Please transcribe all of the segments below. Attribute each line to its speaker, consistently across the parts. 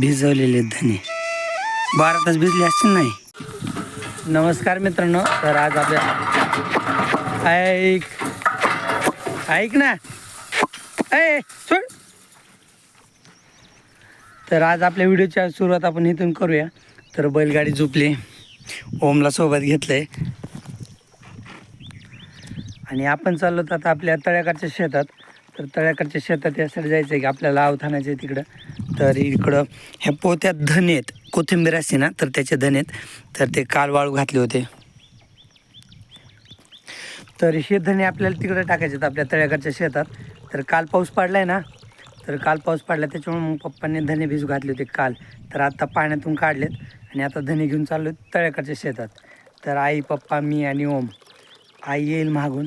Speaker 1: भिजवलेले धने. बारा तास भिजले असतील नाही? नमस्कार मित्रांनो तर आज आपल्या ऐक. ऐक ना. ऐ सोड. तर आज आपल्या व्हिडिओची सुरुवात आपण इथून करूया. तर बैलगाडी झोपली. ओमला सोबत घेतलंय. आणि आपण चाललो तर आता आपल्या तळ्याकडच्या शेतात. तर तळ्याकडच्या शेतात यासाठी जायचं आहे की आपल्याला आवथानाचं आहे तिकडं. तर इकडं ह्या पोत्यात धने आहेत. कोथिंबीर असते ना तर त्याचे धने आहेत. तर ते काल वाळू घातले होते. तर हे धने आपल्याला तिकडं टाकायचे आहेत आपल्या तळ्याकडच्या शेतात. तर काल पाऊस पडला आहे ना तर काल पाऊस पडला त्याच्यामुळे मग पप्पांनी धने भिजू घातले होते काल. तर आता पाण्यातून काढलेत आणि आता धने घेऊन चाललो तळ्याकडच्या शेतात. तर आई पप्पा मी आणि ओम. आई येईल मागून.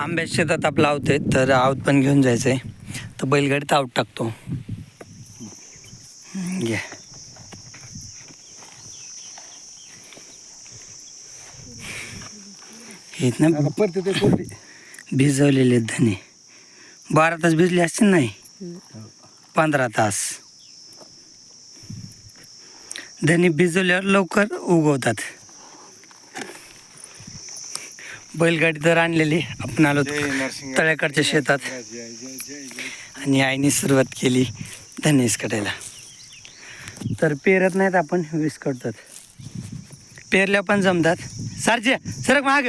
Speaker 1: आंब्याच्या शेतात आपलं आवत आहे तर आवत पण घेऊन जायचं आहे तर बैलगाडीत आवत टाकतो. घ्या. हे ना?
Speaker 2: परत ते
Speaker 1: भिजवलेले धने. बारा तास भिजले असतील नाही? पंधरा तास. धने भिजवल्यावर लवकर उगवतात. बैलगाडी तर आणलेली. आपण आलो तळ्याकडच्या शेतात. आणि आईने सुरुवात केली धनेस कटायला तर पेरत नाहीत आपण वीस करतात पेरल्या पण जमतात. सारखे सरक महाग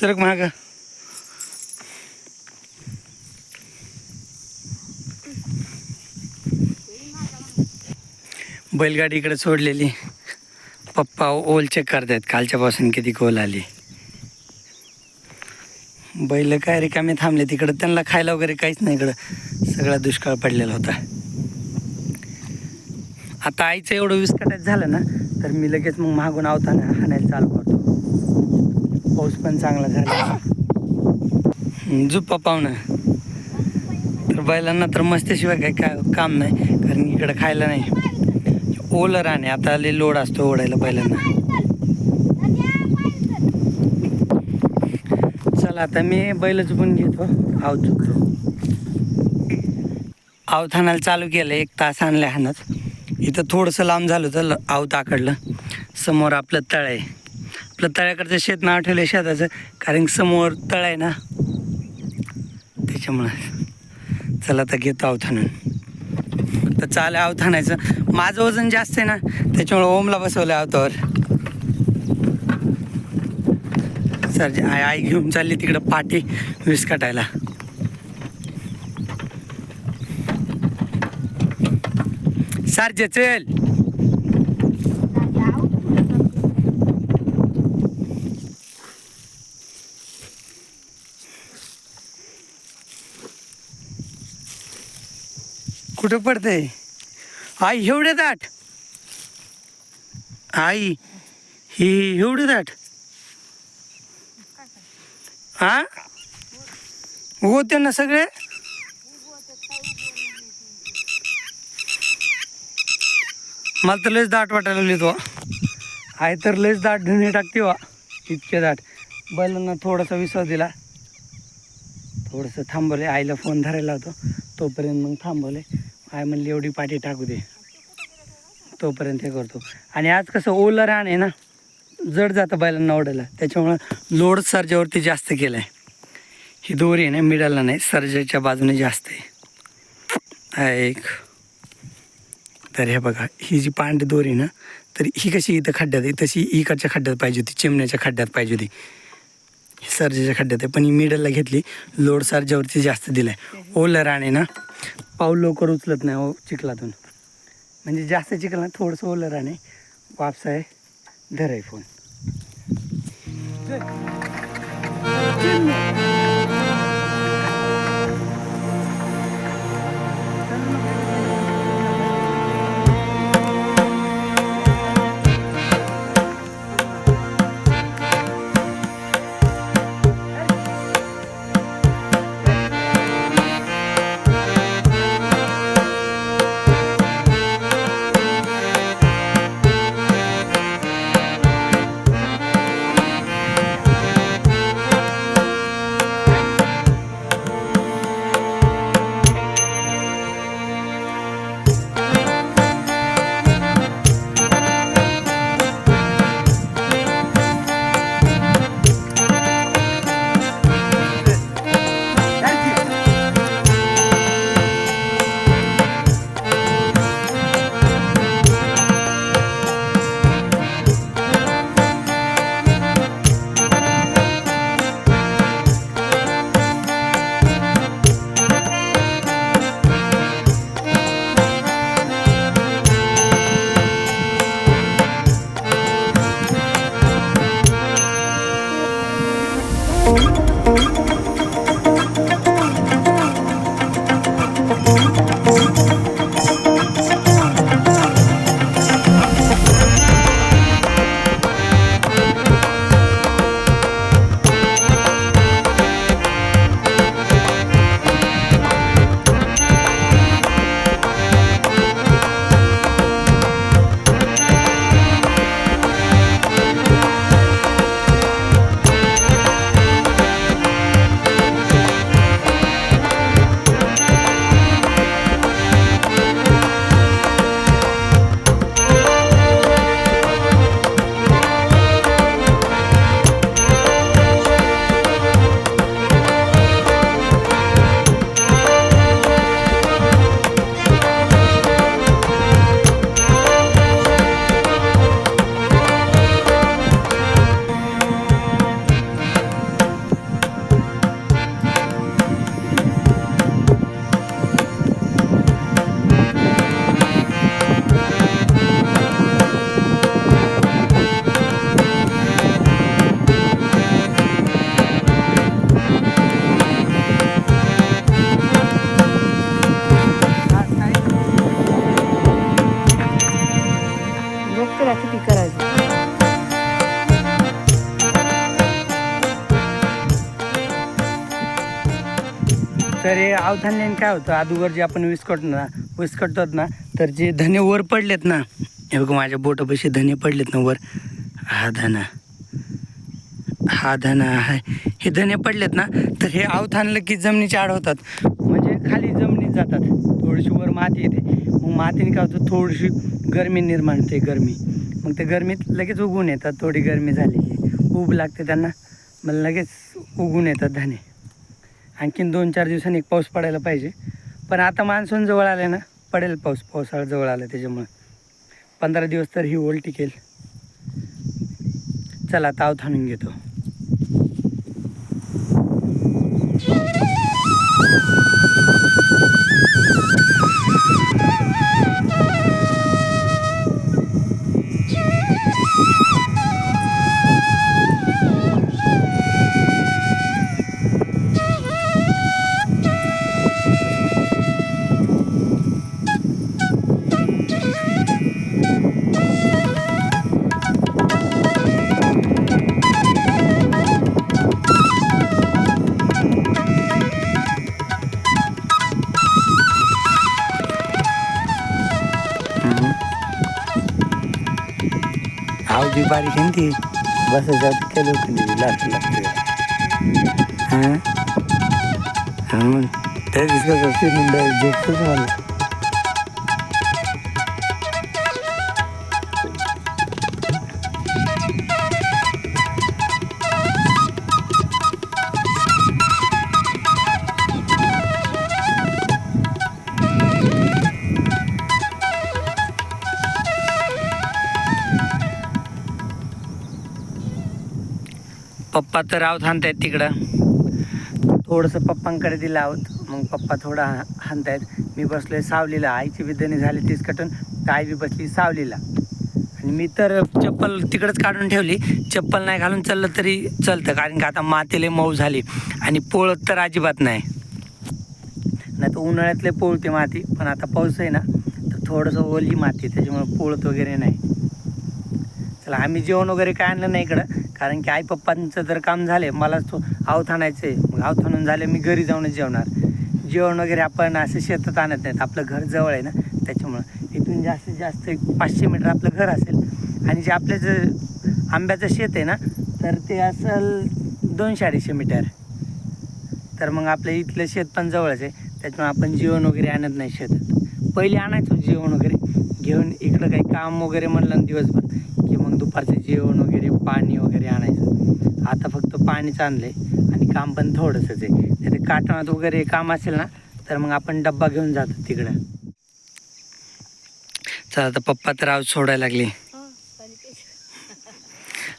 Speaker 1: सरक महाग बैलगाडी इकडे सोडलेली. पप्पा ओल चेक करतायत. कालच्यापासून किती कोल आली. बैल काय रिकामे थांबले तिकडं. त्यांना खायला वगैरे काहीच नाही इकडं. सगळा दुष्काळ पडलेला होता. आता आईचं एवढं विस्कटायचं झालं ना तर मी लगेच मग मागून आवताना हाणायला चालू करतो. पाऊस पण चांगला झाला. झुप्पा पाहुणं. तर बैलांना तर मस्तीशिवाय काही काय काम नाही कारण इकडं खायला नाही. ओलं राहणे आता लय लोड असतो ओढायला बैलांना. चला आता मी बैल चुकून घेतो. आव चुकतो आवत हाणायला चालू केलं एक तास आणलं हाणत. इथं थोडंसं लांब झालं होतं ल- आवत आकडलं समोर आपलं तळ आहे. आपलं तळ्याकडचं शेत नाव ठेवलं शेताचं कारण समोर तळ आहे ना? त्याच्यामुळं. चला आता घेतो अवथाणून तर चाल अवथाणायचं माझं वजन जास्त आहे ना त्याच्यामुळे ओमला बसवलं अवतावर सर आई आई घेऊन चालली तिकडं पाठी विस्कटायला काटायला. सारजे चल. कुठं पडते आई एवढे दाट. आई ही एवढे दाट. हा? उगवते ना सगळे? मला तर लयच दाट वाटायला लागली तो. आई तर लयच दाट धुणे टाकते वा इतके दाट. बैलांना थोडासा विश्वास दिला. थोडंसं थांबवले आईला फोन धरायला होतो तोपर्यंत मग थांबवले आई म्हणली एवढी पाठी टाकू दे. तोपर्यंत हे करतो. आणि आज कसं ओलं रान आहे ना जड जातं बैलांना ओढायला. त्याच्यामुळं लोड सर्जावरती जास्त केलं आहे ही दोरी आहे ना मिडाला नाही सर्जाच्या बाजूने जास्त आहे. हा एक. तर हे बघा ही जी पांढरी दोरी आहे ना तर ही कशी इथं खड्ड्यात आहे तशी इकडच्या खड्ड्यात पाहिजे होती चिमण्याच्या खड्ड्यात पाहिजे होती. ही खड्ड्यात आहे पण ही मिडलला घेतली लोड सर्जावरती जास्त दिलं आहे ओलं राणे ना पाऊल लवकर उचलत नाही ओ चिखलातून. म्हणजे जास्त चिखला थोडंसं ओलं राणे वापस आहे धर आहे फोन.
Speaker 3: で
Speaker 1: तर काय होतं? अगोदर जे आपण विस्कट ना विस्कटतात ना तर जे धने वर पडलेत ना हे बघ माझ्या बोटापाशी धने पडलेत ना वर. हा धना. हा धना हा हे धने पडलेत ना तर हे अवथानलं की जमिनीच्या आड होतात. म्हणजे खाली जमिनीत जातात. थोडीशी वर माती येते. मग मातीने काय होतं? थोडीशी गरमी निर्माण होते गरमी. मग ते गरमीत लगेच उगून येतात. थोडी गरमी झाली की लागते त्यांना. मग लगेच उगून येतात धने. आणखीन दोन चार दिवसांनी एक पाऊस पडायला पाहिजे. पण आता मान्सून जवळ आले ना पडेल पाऊस पावसाळा जवळ आला त्याच्यामुळं. पंधरा दिवस तर ही ओल टिकेल. चला ताव थांबून घेतो. बारीक आहे ना ती. बसायचं केलं होतं ती लागते हां? हां मग. त्या दिवशी कसं मला आता तर आहोत हाणतायत तिकडं. थोडंसं पप्पांकडे दिलं आहोत मग पप्पा थोडा हा- हाणतायत. मी बसलोय सावलीला. आईची विधनी झाली तीच कटून काय आई बी बसली सावलीला. आणि मी तर चप्पल तिकडंच काढून ठेवली. चप्पल नाही घालून चाललं तरी चालतं कारण का आता मातीले मऊ झाली. आणि पोळत तर अजिबात नाही. नाही तर उन्हाळ्यातले पोळते माती पण आता पाऊस आहे ना तर थोडंसं ओली माती त्याच्यामुळे पोळत वगैरे नाही. चला आम्ही जेवण वगैरे काय आणलं नाही इकडं. कारण की आई पप्पांचं जर काम झाले मला तो आवत आणायचं आहे मग आवत आणून झाले मी घरी जाऊनच जेवणार. जेवण वगैरे आपण असं शेतात आणत नाहीत. आपलं घर जवळ आहे ना त्याच्यामुळं. इथून जास्तीत जास्त एक पाचशे मीटर आपलं घर असेल. आणि जे आपलं जे आंब्याचं शेत आहे ना तर ते असेल दोनशे अडीचशे मीटर. तर मग आपलं इथलं शेत पण जवळच आहे. त्याच्यामुळे आपण जेवण वगैरे आणत नाही शेतात. पहिले आणायचो जेवण वगैरे. घेऊन इकडं काही काम वगैरे म्हणलं ना दिवसभर. मग दुपारचं जेवण वगैरे पाणी वगैरे आणायचं. आता फक्त पाणीच आणलं आहे आणि काम पण थोडंसंच आहे. नाही काटणात वगैरे काम असेल ना तर मग आपण डब्बा घेऊन जातो तिकडं. चला आता पप्पा तर आवाज सोडायला लागले.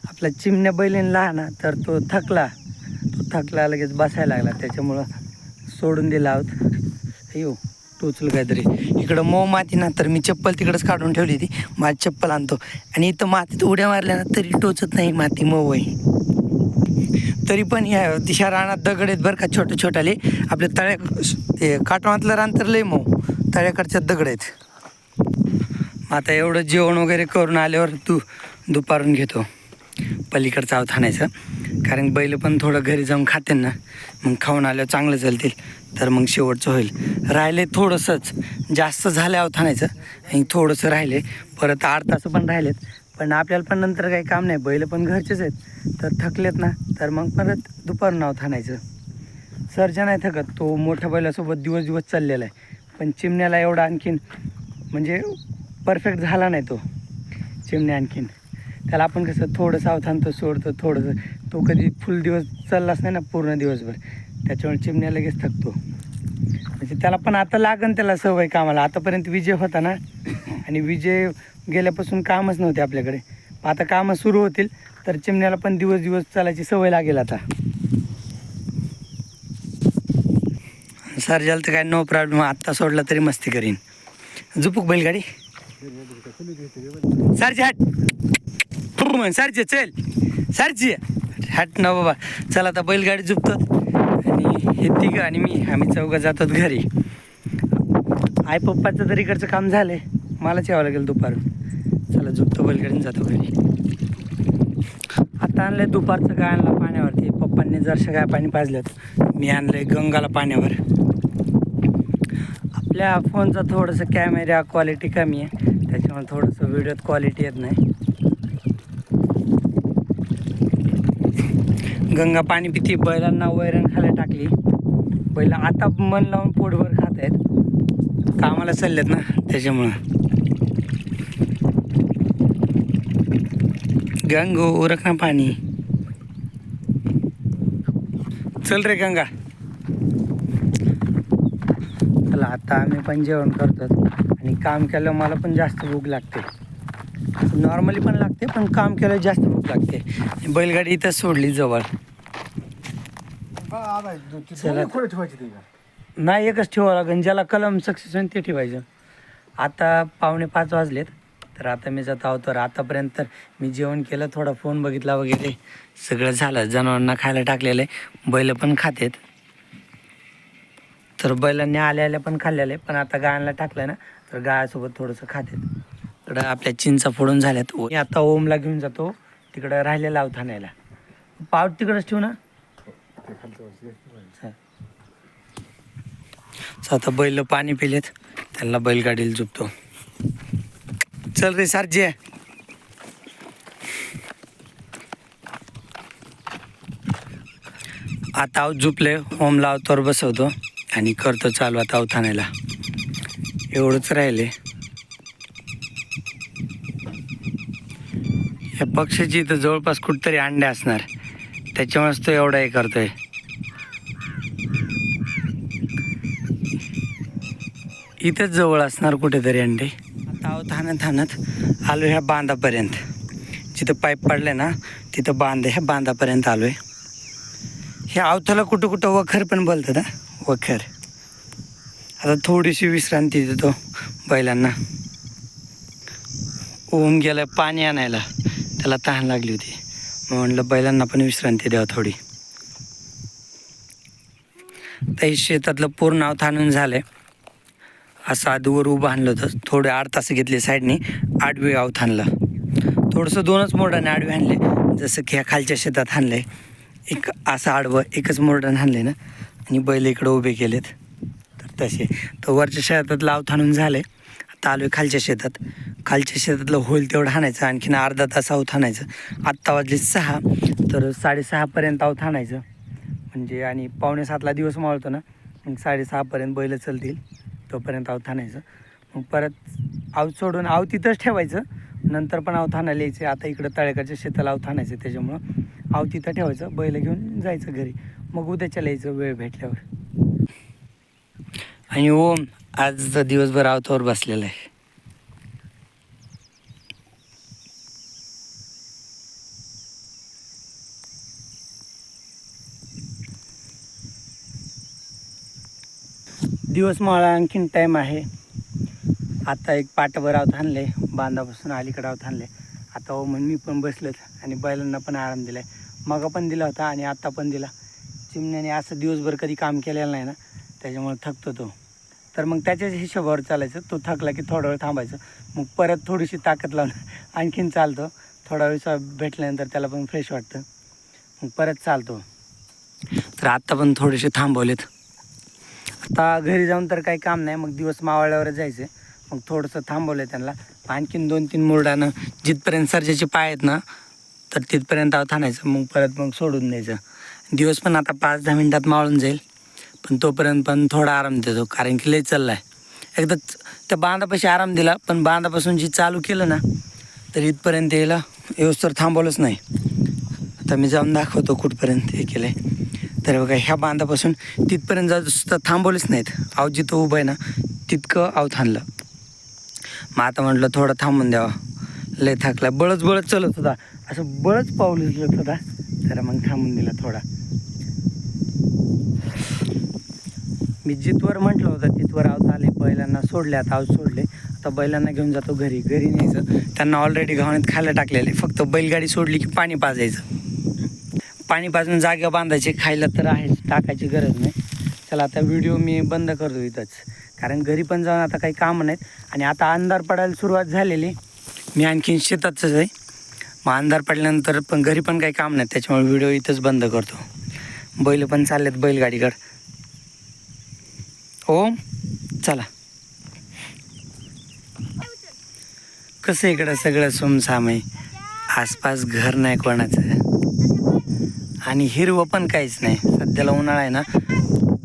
Speaker 1: आपला चिमण्या बैलीन लहान तर तो थकला. तो थकला लगेच बसायला लागला. त्याच्यामुळं सोडून दिला आहोत. येऊ टोचलं काहीतरी. इकडं मऊ माती ना तर मी चप्पल तिकडंच काढून ठेवली होती. माझी चप्पल आणतो. आणि इथं मातीत उड्या मारल्या ना तरी टोचत नाही माती मऊ आहे. तरी पण ह्या दिशा रानात दगड आहेत बरं का छोटे छोटाले आपल्या तळ्या ते काटवातलं रान तर लय मऊ. तळ्याकडच्या दगड आहेत. मग आता एवढं जेवण वगैरे करून आल्यावर तू दुपारून घेतो. पलीकडचा आव थाणायचं कारण बैल पण थोडं घरी जाऊन खाते ना. मग खाऊन आल्यावर चांगलं चालतील. तर मग शेवटचं होईल. राहिले थोडंसंच. जास्त झालं आव थाणायचं आणि थोडंसं राहिले. परत आठ तास पण राहिलेत. पण आपल्याला पण नंतर काही काम नाही. बैल पण घरचेच आहेत. तर थकलेत ना. तर मग परत दुपार नाव थाणायचं सरच्या नाही थकत. तो मोठ्या बैलासोबत दिवस दिवस चाललेला आहे. पण चिमण्याला एवढा आणखीन म्हणजे परफेक्ट झाला नाही तो. चिमण्या आणखीन. त्याला आपण कसं थोडं सावधानतो सोडतो थोडंसं. तो कधी फुल दिवस चाललाच नाही ना पूर्ण दिवसभर. त्याच्यामुळे चिमण्या लगेच थकतो. म्हणजे त्याला पण आता लागन त्याला सवय कामाला. आतापर्यंत विजय होता ना. आणि विजय गेल्यापासून कामच नव्हते आपल्याकडे. आता कामं सुरू होतील तर चिमण्याला पण दिवस दिवस चालायची सवय लागेल आता. सर्जाला तर काय नो प्रॉब्लेम आत्ता सोडला तरी मस्ती करीन. झुपूक बैलगाडी. सरचे हट. फुर म्हण. सरचे चल. सरचे हट ना बाबा. चला आता बैलगाडी झुपतो. हे तिघं आणि मी आम्ही चौघं जातात घरी. आई पप्पाचं तर इकडचं काम झालंय. मलाच यावं लागेल दुपारून. चला झुपतो बैलगाडीने जातो घरी. आता आणलंय दुपारचं काय आणलं पाण्यावरती पप्पांनी जरशा काय पाणी पाजलं मी आणलंय गंगाला पाण्यावर. आपल्या फोनचा थोडंसं कॅमेरा क्वालिटी कमी आहे. त्याच्यामुळे थोडंसं व्हिडिओत क्वालिटी येत नाही. गंगा पाणी पिती बैलांना वैरण खायला टाकली. पहिलं आता मन लावून पोटभर खात आहेत कामाला चाललेत ना त्याच्यामुळं. गंगो उरक ना पाणी. चल रे गंगा. चला आता आम्ही पण जेवण करतो आणि काम केलं मला पण जास्त भूक लागते. नॉर्मली पण लागते पण काम केलं जास्त भूक लागते. बैलगाडी इथं सोडली जवळ. चला.
Speaker 2: खोडे ठेवायची ते का?
Speaker 1: नाही एकच ठेवावं लागेल ज्याला कलम सक्सेस होईल ते ठेवायचं. आता पावणे पाच वाजलेत तर आता मी जात आहोत तर आतापर्यंत तर मी जेवण केलं थोडा फोन बघितला वगैरे. सगळं झालं जनावरांना खायला टाकलेलं आहे. बैल पण खातेत. तर बैलांनी आल्या आल्या पण खाल्लेलं आहे पण आता गायांना टाकलं ना तर गायासोबत थोडंसं खातेत. इकडं आपल्या चिंचा फोडून झाल्यात. मी आता ओमला घेऊन जातो तिकडं राहिलेला अवथानायला पाव तिकडंच ठेवू ना
Speaker 2: ते खालचं वरचं ते.
Speaker 1: तर आता बैल पाणी पिलेत. त्यांना बैलगाडीला झुपतो चल रे सारजी. आता आव झुपले होम लावतोवर बसवतो. आणि करतो चालू आता अवथाण्याला एवढंच राहिले. या पक्षाची इथं जवळपास कुठतरी अंडे असणार. त्याच्यामुळेच तो एवढा हे करतोय. इथंच जवळ असणार कुठेतरी अंडे. आता आहोत थाणत आलो ह्या बांधापर्यंत. जिथं पाईप पडले ना तिथं बांध ह्या बांधापर्यंत आलो आहे ह्या अवथाला कुठं कुठं वखर पण बोलतात ना वखर. आता थोडीशी विश्रांती देतो बैलांना. ओम गेलं पाणी आणायला. त्याला तहान लागली होती. मग म्हणलं बैलांना पण विश्रांती द्यावं थोडी. तर शेतातलं पूर्ण अवथानून झालं आहे असं आधीवर उभं आणलं होतं. थोडे आठ तास घेतले साईडने आडवे अवथानला थोडंसं दोनच मोडाने आडवे आणले. जसं की ह्या खालच्या शेतात आणलं आहे एक असं आडवं एकच मोरडाने आणले ना. आणि बैल इकडं उभे केलेत. तर तसे. तर वरच्या शेतात अवथानून झालं. आहे आता आलो आहे खालच्या शेतात. खालच्या शेतातलं होईल तेवढं हाणायचं. आणखीन अर्धा तास अवत आणायचं आत्ता वाजले सहा. तर साडेसहापर्यंत अवत आणायचं म्हणजे आणि पावणे सातला दिवस मावळतो ना. मग साडेसहापर्यंत बैल चलतील. तोपर्यंत आव थाणायचं मग परत आव सोडून आव तिथंच ठेवायचं. नंतर पण अवथानाला थाणायला यायचं. आता इकडं तळ्याकडच्या शेताला आव थाणायचं त्याच्यामुळं. आव तिथं ठेवायचं. बैल घेऊन जायचं घरी. मग उद्याच्या यायचं वेळ भेटल्यावर. आणि ओम आज दिवसभर आवतावर बसलेला आहे. दिवस माळा आणखीन टाईम आहे. आता एक पाटभर आव थांबले बांधापासून अलीकडे आव आणले आता हो म्हणून मी पण बसलेत आणि बैलांना पण आराम दिला आहे मगा पण दिला होता आणि आत्ता पण दिला. चिमण्याने असं दिवसभर कधी काम केलेलं नाही ना त्याच्यामुळे थकतो तो. तर मग त्याच्याच हिशोबावर चालायचं. तो थकला की थोडा वेळ थांबायचं. मग परत थोडीशी ताकद लावून आणखीन चालतो. थोडा वेळ भेटल्यानंतर त्याला पण फ्रेश वाटतं. मग परत चालतो. तर आत्ता पण थोडेसे थांबवलेत. आता घरी जाऊन तर काही काम नाही मग दिवस मावळल्यावरच जायचं. मग थोडंसं थांबवलं त्यांना. आणखीन दोन तीन मुरडानं जिथपर्यंत सरजेचे पाय आहेत ना तर तिथपर्यंत थांबायचं मग परत मग सोडून द्यायचं. दिवस पण आता पाच दहा मिनटात मावळून जाईल. पण तोपर्यंत पण थोडा आराम देतो कारण की लय चालला आहे एकदा च- त्या बांधापाशी आराम दिला पण बांधापासून जी चालू केलं ना तर इथपर्यंत यायला व्यवस्थित थांबवलंच नाही. आता मी जाऊन दाखवतो कुठपर्यंत हे केलं आहे तर बघा ह्या बांधापासून तिथपर्यंत जाऊ सुद्धा थांबवलेच नाहीत. आव जिथं उभं आहे ना तितकं आव थांबलं. मग आता म्हटलं थोडं थांबून द्यावं. लय थकला. बळच बळच चलत होता. असं बळच पाऊल उचलत होता. तर मग थांबून दिला थोडा. मी जिथवर म्हटलं होतं तिथवर आवत आले बैलांना सोडले आता आव सोडले. आता बैलांना घेऊन जातो घरी. घरी न्यायचं. त्यांना ऑलरेडी घावण्यात खायला टाकलेले फक्त बैलगाडी सोडली की पाणी पाजायचं. पाणी पाजून जागा बांधायचे खायला तर आहेच टाकायची गरज नाही. चला आता व्हिडिओ मी बंद करतो इथंच. कारण घरी पण जाऊन आता काही कामं नाहीत. आणि आता अंधार पडायला सुरुवात झालेली. मी आणखीन शेतातच आहे. मग अंधार पडल्यानंतर पण घरी पण काही काम नाही त्याच्यामुळे व्हिडिओ इथंच बंद करतो. बैल पण चाललेत बैलगाडीकडं. हो चला. कसं इकडं सगळं सुमसाम आहे आसपास घर नाही कोणाचं. आणि हिरवं पण काहीच नाही. सध्याला उन्हाळा आहे ना.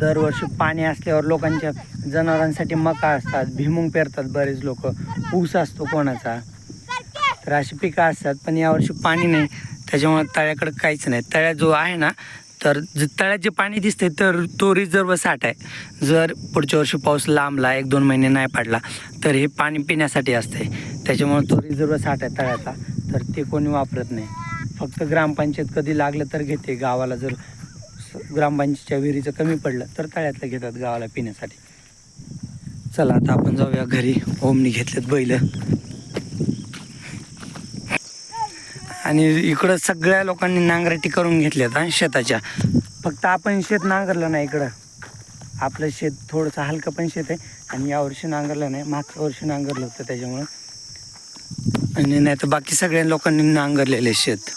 Speaker 1: दरवर्षी पाणी असल्यावर लोकांच्या जनावरांसाठी मका असतात भिमुंग पेरतात बरेच लोक. ऊस असतो कोणाचा. तर अशी पिकं असतात पण यावर्षी पाणी नाही. त्याच्यामुळे तळ्याकडं काहीच नाही. तळ्या जो आहे ना तर ज तळ्यात जे पाणी दिसते तर तो रिझर्व साठ आहे. जर पुढच्या वर्षी पाऊस लांबला एक दोन महिने नाही पडला तर हे पाणी पिण्यासाठी असते. त्याच्यामुळे तो रिझर्व साठ आहे तळ्याचा. तर ते कोणी वापरत नाही. फक्त ग्रामपंचायत कधी लागलं तर घेते. गावाला जर ग्रामपंचायतच्या विहिरीचं कमी पडलं तर तळ्यातलं घेतात गावाला पिण्यासाठी. चला आता आपण जाऊया घरी. ओमनी घेतलेत बैल. आणि इकडं सगळ्या लोकांनी नांगरटी करून घेतल्यात हा शेताच्या. फक्त आपण शेत नांगरलं नाही इकडं. आपलं शेत थोडंसं हलकं पण शेत आहे आणि यावर्षी नांगरलं नाही. मागच्या वर्षी नांगरलं होतं त्याच्यामुळं. आणि नाही तर बाकी सगळ्या लोकांनी नांगरलेले शेत.